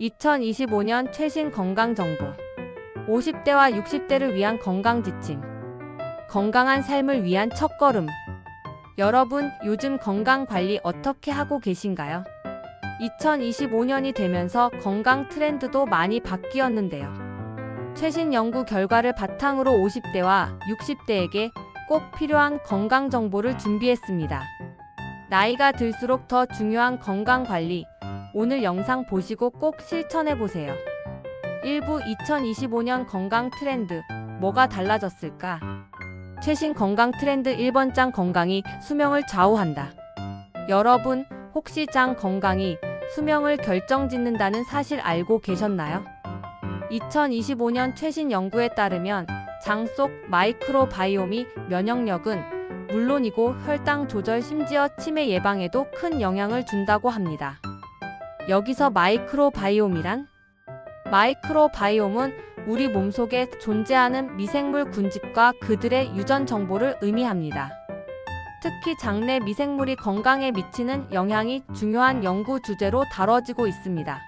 2025년 최신 건강 정보. 50대와 60대를 위한 건강 지침. 건강한 삶을 위한 첫걸음. 여러분, 요즘 건강 관리 어떻게 하고 계신가요? 2025년이 되면서 건강 트렌드도 많이 바뀌었는데요. 최신 연구 결과를 바탕으로 50대와 60대에게 꼭 필요한 건강 정보를 준비했습니다. 나이가 들수록 더 중요한 건강 관리. 오늘 영상 보시고 꼭 실천해 보세요. 1부 2025년 건강 트렌드. 뭐가 달라졌을까? 최신 건강 트렌드 1번 장 건강이 수명을 좌우한다. 여러분, 혹시 장 건강이 수명을 결정짓는다는 사실 알고 계셨나요? 2025년 최신 연구에 따르면 장 속 마이크로바이옴이 면역력은 물론이고 혈당 조절 심지어 치매 예방에도 큰 영향을 준다고 합니다. 여기서 마이크로바이옴이란? 마이크로바이옴은 우리 몸속에 존재하는 미생물 군집과 그들의 유전 정보를 의미합니다. 특히 장내 미생물이 건강에 미치는 영향이 중요한 연구 주제로 다뤄지고 있습니다.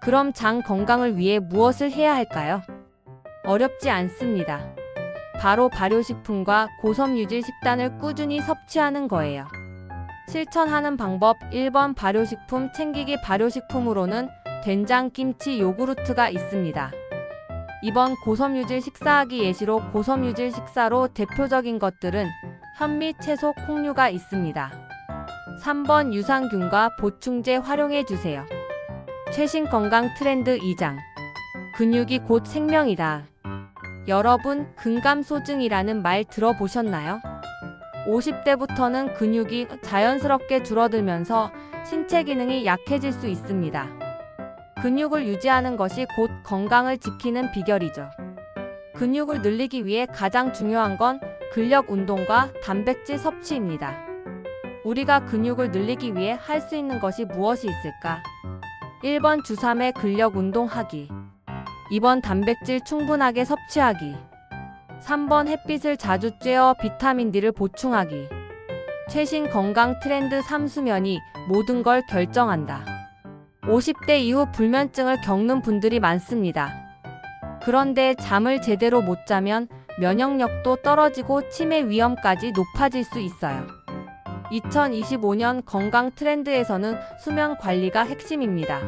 그럼 장 건강을 위해 무엇을 해야 할까요? 어렵지 않습니다. 바로 발효식품과 고섬유질 식단을 꾸준히 섭취하는 거예요. 실천하는 방법 1번 발효식품 챙기기 발효식품으로는 된장, 김치, 요구르트가 있습니다. 2번 고섬유질 식사하기 예시로 고섬유질 식사로 대표적인 것들은 현미, 채소, 콩류가 있습니다. 3번 유산균과 보충제 활용해 주세요. 최신 건강 트렌드 2장. 근육이 곧 생명이다. 여러분, 근감소증이라는 말 들어보셨나요? 50대부터는 근육이 자연스럽게 줄어들면서 신체 기능이 약해질 수 있습니다. 근육을 유지하는 것이 곧 건강을 지키는 비결이죠. 근육을 늘리기 위해 가장 중요한 건 근력 운동과 단백질 섭취입니다. 우리가 근육을 늘리기 위해 할 수 있는 것이 무엇이 있을까? 1번 주 3회 근력 운동하기. 2번 단백질 충분하게 섭취하기. 3번 햇빛을 자주 쬐어 비타민 D를 보충하기. 최신 건강 트렌드 3수면이 모든 걸 결정한다. 50대 이후 불면증을 겪는 분들이 많습니다. 그런데 잠을 제대로 못 자면 면역력도 떨어지고 치매 위험까지 높아질 수 있어요. 2025년 건강 트렌드에서는 수면 관리가 핵심입니다.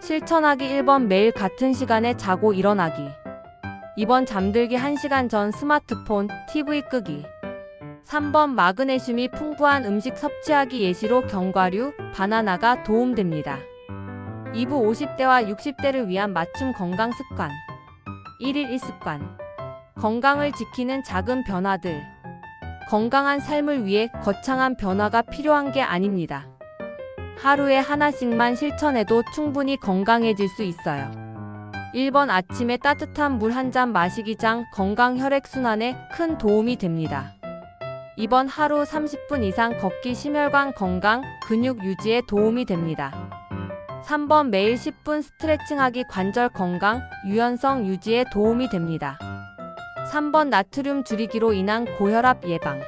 실천하기 1번 매일 같은 시간에 자고 일어나기. 2번 잠들기 1시간 전 스마트폰, TV 끄기. 3번 마그네슘이 풍부한 음식 섭취하기 예시로 견과류, 바나나가 도움됩니다. 2부 50대와 60대를 위한 맞춤 건강 습관. 1일 1습관. 건강을 지키는 작은 변화들. 건강한 삶을 위해 거창한 변화가 필요한 게 아닙니다. 하루에 하나씩만 실천해도 충분히 건강해질 수 있어요. 1번 아침에 따뜻한 물 한 잔 마시기 장 건강 혈액순환에 큰 도움이 됩니다. 2번 하루 30분 이상 걷기 심혈관 건강, 근육 유지에 도움이 됩니다. 3번 매일 10분 스트레칭하기 관절 건강, 유연성 유지에 도움이 됩니다. 3번 나트륨 줄이기로 인한 고혈압 예방.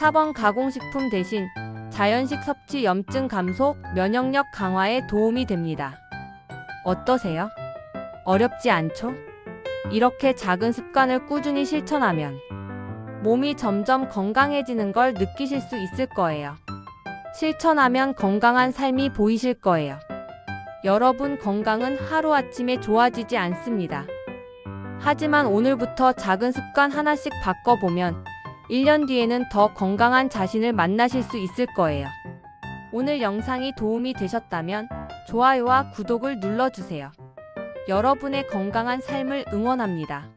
4번 가공식품 대신 자연식 섭취 염증 감소, 면역력 강화에 도움이 됩니다. 어떠세요? 어렵지 않죠? 이렇게 작은 습관을 꾸준히 실천하면 몸이 점점 건강해지는 걸 느끼실 수 있을 거예요. 실천하면 건강한 삶이 보이실 거예요. 여러분 건강은 하루아침에 좋아지지 않습니다. 하지만 오늘부터 작은 습관 하나씩 바꿔보면 1년 뒤에는 더 건강한 자신을 만나실 수 있을 거예요. 오늘 영상이 도움이 되셨다면 좋아요와 구독을 눌러주세요. 여러분의 건강한 삶을 응원합니다.